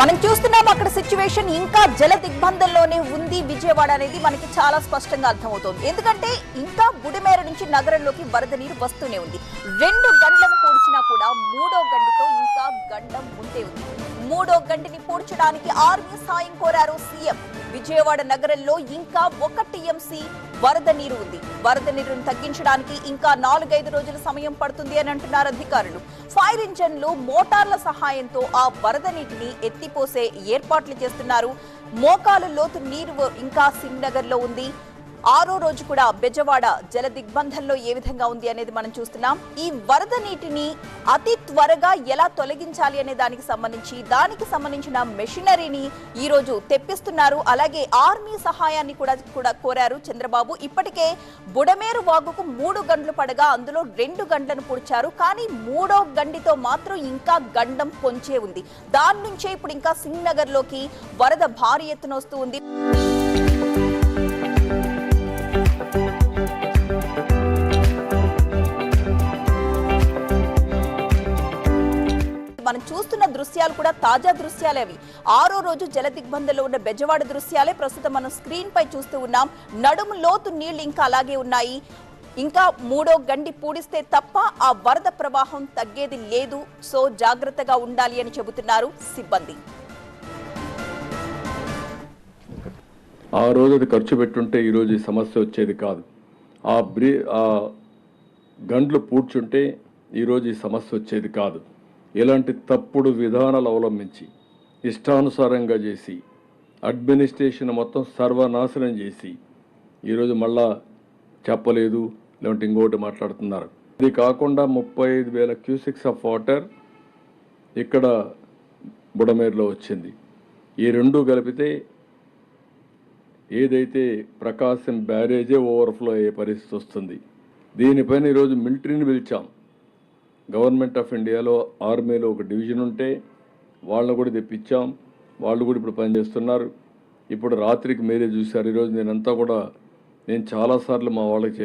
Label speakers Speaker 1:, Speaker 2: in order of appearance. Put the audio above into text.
Speaker 1: మనం చూస్తున్నాం అక్కడ సిచ్యువేషన్ ఇంకా జల దిగ్బంధంలోనే ఉంది విజయవాడ అనేది మనకి చాలా స్పష్టంగా అర్థమవుతోంది. ఎందుకంటే ఇంకా గుడిమేర నుంచి నగరంలోకి వరద నీరు వస్తూనే ఉంది. రెండు గంటలను పూడ్చినా కూడా మూడో గంటతో ఇంకా గండం ముందే ఉంది. మూడో గంటని పూడ్చడానికి ఆర్మీ సాయం కోరారు సీఎం. విజయవాడ నగరంలో ఇంకా ఒక టీఎంసీ వరద నీరు ఉంది. వరద నీరును తగ్గించడానికి ఇంకా నాలుగైదు రోజుల సమయం పడుతుంది అని అంటున్నారు అధికారులు. ఫైర్ ఇంజన్లు మోటార్ల సహాయంతో ఆ వరద నీటిని ఎత్తిపోసే ఏర్పాట్లు చేస్తున్నారు. మోకాలు లోతు నీరు ఇంకా సింగ్లో ఉంది. ఆరో రోజు కూడా బెజవాడ జల దిగ్బంధంలో ఏ విధంగా ఉంది అనేది మనం చూస్తున్నాం. ఈ వరద నీటిని అతి త్వరగా ఎలా తొలగించాలి అనే దానికి సంబంధించి దానికి సంబంధించిన మెషినరీని ఈ రోజు తెప్పిస్తున్నారు. అలాగే ఆర్మీ సహాయాన్ని కూడా కూడా కోరారు చంద్రబాబు. ఇప్పటికే బుడమేరు వాగుకు మూడు గంటలు పడగా అందులో రెండు గంటలను పూడ్చారు. కానీ మూడో గండితో మాత్రం ఇంకా గండం పొంచే ఉంది. దాని నుంచే ఇప్పుడు ఇంకా సింగ్ నగర్లోకి వరద భారీ ఎత్తున వస్తూ ఉంది. మనం చూస్తున్న దృశ్యాలు కూడా తాజా దృశ్యాలే అవి. ఆరో రోజు జల దిగ్బంధంలో ఉన్న బెజవాడ దృశ్యాలే ప్రస్తుతం మనం స్క్రీన్ పై చూస్తూ ఉన్నాం. నడుము లోతు నీళ్ళు ఇంకా అలాగే ఉన్నాయి. ఇంకా మూడో గండి పూడిస్తే తప్ప ఆ వరద ప్రవాహం తగ్గేది లేదు. సో జాగ్రత్తగా ఉండాలి అని చెబుతున్నారు సిబ్బంది.
Speaker 2: ఆ రోజు అది ఖర్చు పెట్టుంటే ఈరోజు ఈ సమస్య వచ్చేది కాదు. ఆ బ్రీ ఆ గండ్లు పూడ్చుంటే ఈరోజు ఈ సమస్య వచ్చేది కాదు. ఇలాంటి తప్పుడు విధానాలు అవలంబించి ఇష్టానుసారంగా చేసి అడ్మినిస్ట్రేషన్ మొత్తం సర్వనాశనం చేసి ఈరోజు మళ్ళా చెప్పలేదు లేదంటే ఇంకోటి మాట్లాడుతున్నారు. ఇది కాకుండా ముప్పై ఐదు వేల క్యూసిక్స్ ఆఫ్ వాటర్ ఇక్కడ బుడమేరులో వచ్చింది. ఈ రెండు కలిపితే ఏదైతే ప్రకాశం బ్యారేజే ఓవర్ఫ్లో అయ్యే పరిస్థితి వస్తుంది. దీనిపైన ఈరోజు మిలిటరీని పిలిచాం. గవర్నమెంట్ ఆఫ్ ఇండియాలో ఆర్మీలో ఒక డివిజన్ ఉంటే వాళ్ళని కూడా తెప్పించాం. వాళ్ళు కూడా ఇప్పుడు పనిచేస్తున్నారు. ఇప్పుడు రాత్రికి మీరే చూశారు. ఈరోజు నేనంతా కూడా నేను చాలాసార్లు మా వాళ్ళకి